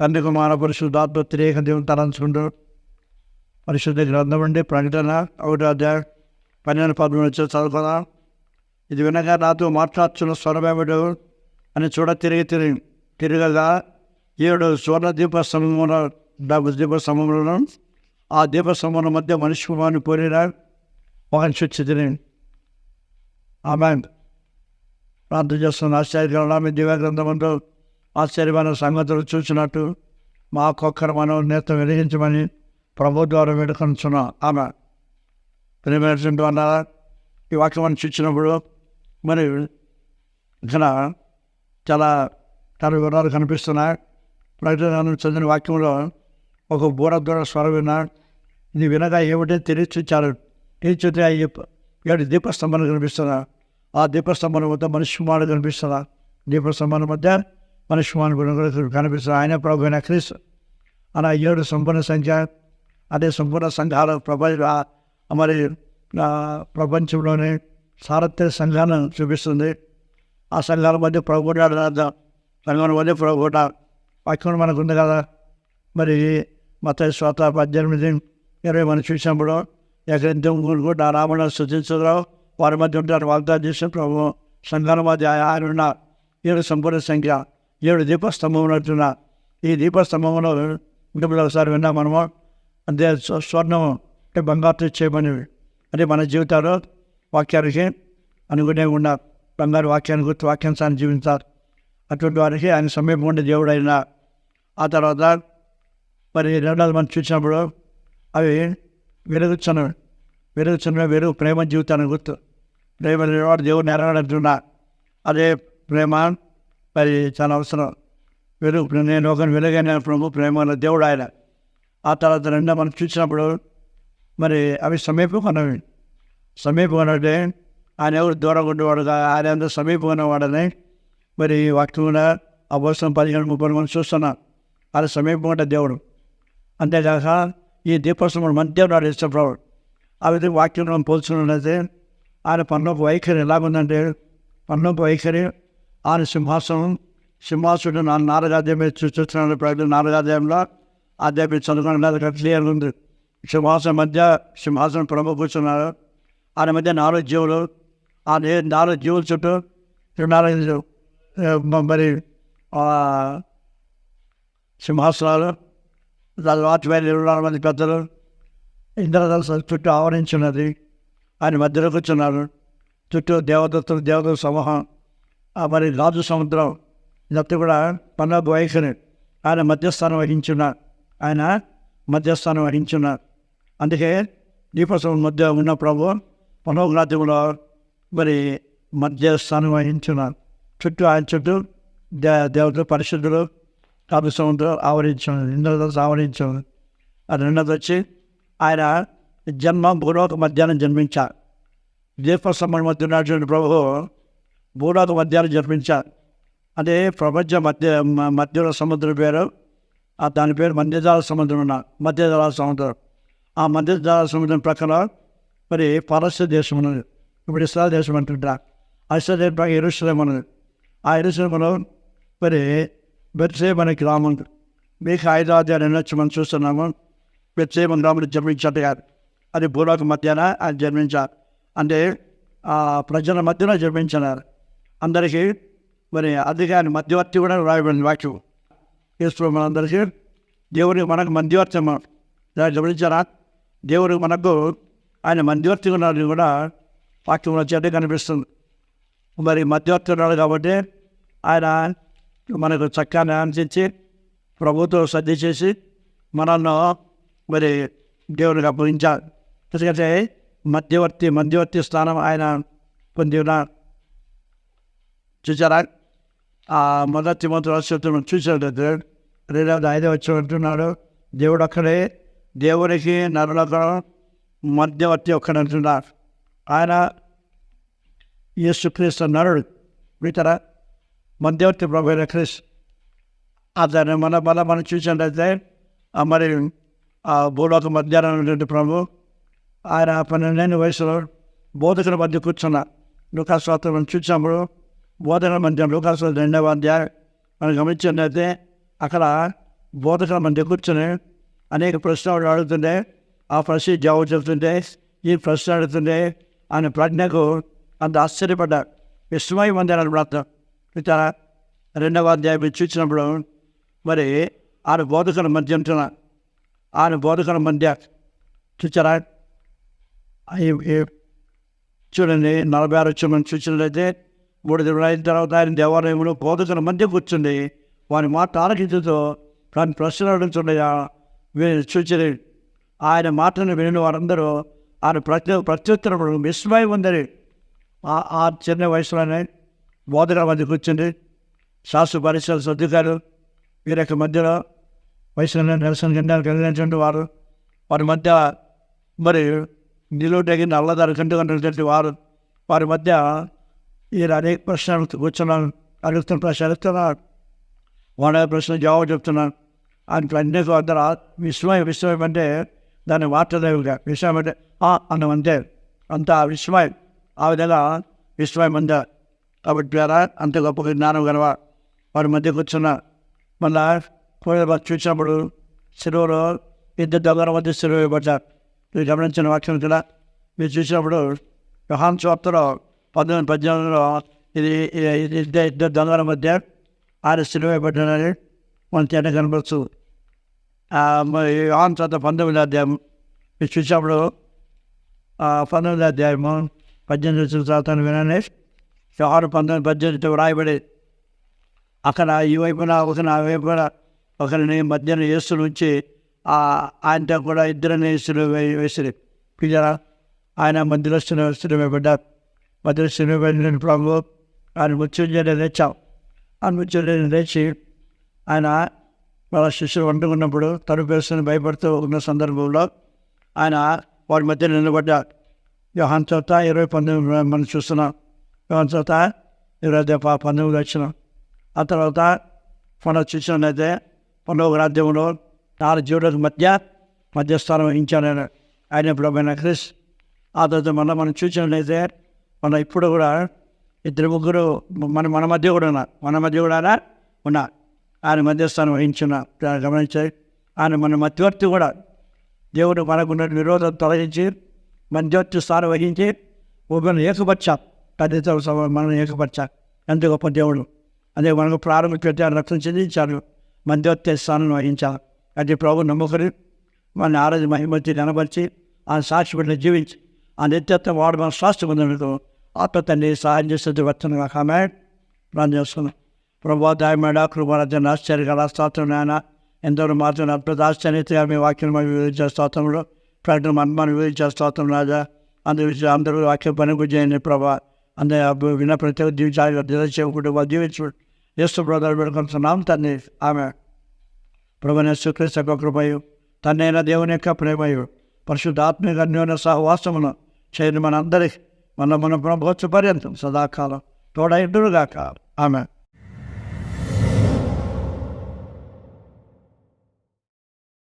తండ్రి కుమార పరిశుద్ధాత్మ త్రేక దేవుని తలంచుకుంటూ పరిశుద్ధ గ్రంథం అండి ప్రకటన ఒకటి అధ్యాయం పన్నెండు పదమూడు వచ్చి చదువుకున్నా. ఇది వినగా నాతో మాట్లాడుతున్న స్వరమేమిడు అని చూడ తిరిగి తిరిగి తిరగగా ఏడు స్వర్ణ దీప సమూహం డబ్బు దీప సమూహంలో ఆ దీప సమూహం మధ్య మనిషి కుమారుని పోయిన ఒక వచ్చి తిరిగి ఆమె ప్రార్థన చేస్తున్న ఆశ్చర్యకరణ మీ దివ్య గ్రంథంలో ఆశ్చర్యమైన సంగతులు చూసినట్టు మాకొక్కరు మనం నేత వెలిగించమని ప్రభు ద్వారా వేడుకొంచున్నాం ఆమె. ప్రేమేటువంటి అన్నారా ఈ వాక్యం మనం చూసినప్పుడు మరి ఇక్కడ చాలా చాలా వివరాలు కనిపిస్తున్నాయి. ప్రకటన చెందిన వాక్యంలో ఒక బూర దూర స్వరం విన్నాడు ఇది వినగా ఏమిటో తెలియచుచ్చారు తెలియచుతే ఆ ఏడు దీపస్తంభాలు కనిపిస్తున్నా ఆ దీపస్తంభం వద్ద మనిషి మాడు కనిపిస్తున్నా. దీపస్తంభాల మధ్య మనిషి కుమారుడు కూడా ఆయన ప్రభు అయిన క్రీస్తు. అలా ఏడు సంపూర్ణ సంఖ్య అదే సంపూర్ణ సంఘాలు ప్రపంచ మరి ప్రపంచంలోనే సారథ్య సంఘాలను చూపిస్తుంది. ఆ సంఘాల మధ్య ప్రభు సంఘాల మధ్య ప్రభు వాక్యం మనకు ఉంది కదా? మరి మత స్వాత పద్దెనిమిది ఇరవై మనం చూసినప్పుడు ఎక్కడైతే కూడా రాముడు సృజించడం వారి మధ్య ఉంటారు వాగ్దానం చేసిన ప్రభు సంఘాల మధ్య ఆయన ఉన్న ఏడు సంపూర్ణ సంఖ్య ఏడు దీపస్తంభం ఉన్నట్టున్న ఈ దీపస్తంభంలో ఇంటి ఒకసారి విన్నాం మనము. అంటే స్వర్ణం అంటే బంగారు చేయమని అంటే మన జీవితాలు వాక్యానికి అనుగుణంగా ఉన్న బంగారు వాక్యాన్ని గుర్తు వాక్యాంశాన్ని జీవించారు అటువంటి వారికి ఆయన సమీపం ఉండే దేవుడు ఆ తర్వాత మరి రెండోది మనం చూసినప్పుడు అవి వెలుగుచ్చను వెలుగుచ్చను వెలుగు ప్రేమ జీవితాన్ని గుర్తు. ప్రేమ దేవుడు నెరవేరుతున్నా అదే ప్రేమ మరి చాలా అవసరం. వెలుగు నేను ఒక వెలుగైన ప్రభు ప్రేమ దేవుడు ఆయన. ఆ తర్వాత రెండో మనం చూసినప్పుడు మరి అవి సమీపకున్నవి సమీపకున్నట్టే అంటే ఆయన ఎవరు దూరంగా ఉండేవాడుగా ఆయన అందరూ సమీపకున్నవాడని మరి వాక్యంలో ఆ పదిహేను ముప్పై మనం చూస్తున్నాం. ఆయన సమీపంగా దేవుడు. అంతేకాక ఈ దీపోత్సవం దేవుడు నాడు ఇష్టప్రభు ఆ విధంగా వాక్యం మనం పోల్చుకున్నట్లయితే ఆయన పన్నొక వైఖరి ఎలాగుందంటే పన్నొక వైఖరి ఆయన సింహాసనం సింహాసుడు నా నారగాధ్యాయం చూస్తున్నాను ప్రజలు నారగాధ్యాయంలో అధ్యాయం చదువుకుని అది ఉంది. సింహాసనం మధ్య సింహాసనం ప్రభు కూర్చున్నారు ఆయన మధ్య నాలుగు జీవులు ఆ నాలుగు జీవుల చుట్టూ నాలుగు మరి సింహాసనాలు దాని వాచ్మెన్ ఇరవై నాలుగు మంది పెద్దలు ఇంద్రదల చుట్టూ ఆవరించున్నది. ఆయన మధ్యలో కూర్చున్నారు. చుట్టూ దేవదత్తులు దేవతల సమూహం మరి రాజు సముద్రం ఇదంతా కూడా పన్నెండు వైఖరి ఆయన మధ్యస్థానం వహించున్నారు ఆయన మధ్యస్థానం వహించున్నారు అందుకే దీపోత్సవం మధ్య ఉన్న ప్రభు మనోగ్రాధ్యంలో మరి మధ్యస్థానం వహించున్నారు చుట్టూ ఆయన చుట్టూ దే దేవతలు పరిశుద్ధులు రాజు సముద్రం ఆవరించాను ఇంద్రదశ ఆవరించాను అది రెండోది వచ్చి ఆయన జన్మ భూలోక మధ్యాహ్నం జన్మించారు దీపోత్సవం మధ్య ఉన్నటువంటి ప్రభు భూనాథ మధ్యాహ్నం జన్మించారు అంటే ప్రపంచ మధ్య మధ్యలో సముద్రం పేరు దాని పేరు మధ్యజాల సముద్రం ఉన్న మధ్యజాల సముద్రం. ఆ మధ్యజాల సముద్రం ప్రక్కన మరి పరస్య దేశం ఉన్నది. ఇప్పుడు ఇస్రాయల్ దేశం అంటుంటా. ఆ ఇస్రాయల్ దేశం ఎరుసలేం ఉన్నది. ఆ ఎరుసలేంలో మరి బెత్సేమ్ అనే గ్రామం. మీకు హైదరాబాద్ ఎన్నొచ్చి మనం చూస్తున్నాము. బెత్సేమ్ గ్రామంలో గారు అది భూలోక మధ్యాహ్న ఆయన జన్మించారు అంటే ఆ ప్రజల మధ్యన జన్మించినారు అందరికీ మరి అందుకే ఆయన మధ్యవర్తి కూడా రాయబడింది వాక్యం. యేసు మనందరికీ దేవుడికి మనకు మధ్యవర్తి మనం దాన్ని గమనించారా? దేవుడికి మనకు ఆయన మధ్యవర్తి ఉన్నది కూడా వాక్యంలో చెడ్డ కనిపిస్తుంది. మరి మధ్యవర్తి ఉన్నాడు కాబట్టి ఆయన మనకు చక్కగా ఆనందించి ప్రభుత్వం సర్ది చేసి మనల్ని మరి దేవునికి అప్పగించారు ఎందుకంటే మధ్యవర్తి మధ్యవర్తి స్థానం ఆయన పొంది ఉన్నారు చూసారా? ఆ మొదటి మంత్రి రాష్ట్రం చూసాడు రెండవది ఐదవ అంటున్నాడు. దేవుడు అక్కడే దేవునికి నరులతో మధ్యవర్తి ఒక్కడు అంటున్నారు ఆయన యేసుక్రీస్తు నరుడు. వింటారా? మధ్యవర్తి ప్రభు అయిన క్రీస్తు. అతను మన మన మనం చూసినట్లయితే మరి ఆ భూలోక మధ్యాహ్నం ఉన్నటువంటి ప్రభు ఆయన పన్నెండేళ్ళ వయసులో బోధకుల మధ్య కూర్చున్న లోకాస్వాతం మనం చూసినప్పుడు బోధకల మధ్య లోకాస్వాతం రెండవ అధ్యాయం. మనం గమనించినట్లయితే అక్కడ బోధకుల మధ్య కూర్చొని అనేక ప్రశ్నలు అడుగుతుండే ఆ ప్రశ్న జవాబు చెబుతుంటే ఈ ప్రశ్న అడుగుతుండే ఆయన ప్రజ్ఞకు అంత ఆశ్చర్యపడ్డారు. విశ్వమై మందిరాలు ప్రార్థన ఇతర రెండవ అధ్యాయం చూసినప్పుడు మరి ఆయన బోధకుల మధ్య ఉంటున్న ఆయన బోధకుల మధ్య చూచారా చూడండి నలభై ఆరు వచ్చిన చూసినట్లయితే మూడు దినాలు అయిన తర్వాత ఆయన దేవాలయంలో బోధకుల మధ్య కూర్చుండి వారి మాట ఆలకించుతో దాని ప్రశ్నలు అడుగుతుండగా వీరు చూచి ఆయన మాటను విని వారందరూ ఆయన ప్రతి ప్రత్యుత్తరములు విస్మయం ఉందని ఆ- చిన్న వయసులోనే బోధకుల మధ్య కూర్చుండి శాస్త్ర పరిశ్రమ సర్దుకారు వీరి యొక్క మధ్యలో వయసులో నిరసన చెందారు కలిగినటువంటి వారు. వారి మధ్య మరి నిలువటగిన అల్లదారు కంటి కంటే వారు. వారి మధ్య ఈయన అనేక ప్రశ్నలు కూర్చున్నాను. అడుగుతున్న ప్రశ్న అడుగుతున్నాను వాళ్ళ ప్రశ్న జవాబు చెప్తున్నాను. ఆయన అందరూ విస్మయం విస్మయం అంటే దాన్ని వార్తలేవుగా విస్మయం అంటే ఆ అన్నం అంతే అంత విస్మయం ఆ విధంగా విస్మయం అందా కాబట్టి ద్వారా అంత గొప్ప జ్ఞానం గలవా వారి మధ్య కూర్చున్న మళ్ళా కూడా చూసినప్పుడు సెలవులో ఇద్దరు దొంగల మధ్య సెలవు ఇవ్వబడ్డారు. మీరు గమనించిన వాక్యం కూడా మీరు చూసినప్పుడు వ్యవహాన్ చోప్తలో పంతొమ్మిది పద్దెనిమిదిలో ఇది ఇది- ఇద్దరు ఇద్దరు దొంగల మధ్య ఆయన సెలవు మన తేట కనపడచ్చు ఆన్ తర్వాత పంతొమ్మిది అధ్యాయం. మీరు చూసినప్పుడు పంతొమ్మిది అధ్యాయము పద్దెనిమిది వచ్చిన చదువుతాను వినండి. ఆరు పంతొమ్మిది పద్దెనిమిది వ్రాయబడి అక్కడ ఈ వైపున ఒకరిని ఆ వైపున ఒకరిని మధ్యన యేసు నుంచి ఆయనతో కూడా ఇద్దరిని యేసులు వేసి పిల్లరా ఆయన మధ్యలో స్థిర వేయబడ్డారు. మధ్యలో స్థిర ప్రభు ఆయన మృత్యుంజయని తెచ్చాం ఆయన మృత్యుంజయని తెచ్చి ఆయన వాళ్ళ శిష్యులు వండుకున్నప్పుడు తను పేరుని భయపడుతూ ఉన్న సందర్భంలో ఆయన వాడి మధ్య నిలబడ్డారు యోహాన్ చోత ఇరవై పంతొమ్మిది మనం చూస్తున్నాం. యోహాన్ చోత ఇరవై ప- పంతొమ్మిది వచ్చిన ఆ తర్వాత మనం చూసినట్లయితే పండుగ రాజ్యంలో నాలుగు జీవులకు మధ్య మధ్యస్థానం వహించాను ఆయన. ఆయన క్రిస్ ఆ తర్వాత మళ్ళీ మనం చూసినట్లయితే మన ఇప్పుడు కూడా ఇద్దరు ముగ్గురు మన మన మధ్య కూడా ఉన్నారు. మన మధ్య కూడా ఉన్నారు. ఆయన మధ్యస్థానం వహించిన గమనించారు ఆయన మన మధ్యవర్తి కూడా దేవుడు మనకున్న విరోధం తొలగించి మధ్యవర్తి స్థానం వహించి ఒకరిని ఏకపరచా పెద్ద మనం ఏకపరచా ఎంత గొప్ప దేవుడు. అదే మనకు ప్రారంభ పెట్టారు రక్తం చెందించారు మధ్యవర్తి స్థానం వహించారు. అది ప్రభు నమ్ముకుని మన ఆరోగ్య మహిమతి కనబరిచి ఆ సాక్షి బిడ్డ జీవించి ఆ నిత్యత్వం వాడు మన స్వాస్థ్య పొందడంతో ఆత్మ తండ్రి సహాయం చేసేది వచ్చిన ఆమె ప్రాణం చేస్తున్నాం ప్రభా దాయమేడ కృపారాజన్ ఆశ్చర్యకర స్తోత్రం నాయన. ఎందరో మాత్రం అద్భుత ఆశ్చర్యతగా మీ వాక్యం మనం వివరించే స్తోత్రంలో ప్రకటన మనం వివరించే స్తోత్రం రాజా అందరూ అందరూ వాక్యం పని చేయండి ప్రభా. అందరూ విన్న ప్రతి ఒక్క జీవితాలు దినచేయకుండా జీవించు యేసు బ్రదర్ పెడుకుంటున్నాం తన్ని ఆమె ప్రభుని సుక్రీస్తు యొక్క కృపయు తన్నైన దేవుని యొక్క ప్రేమయు పరిశుద్ధాత్మిక అన్యోన్య సహవాసమును చేయని మనందరికీ మన మన ప్రభుత్వ పర్యంతం సదాకాలం తోడైండుగాక ఆమె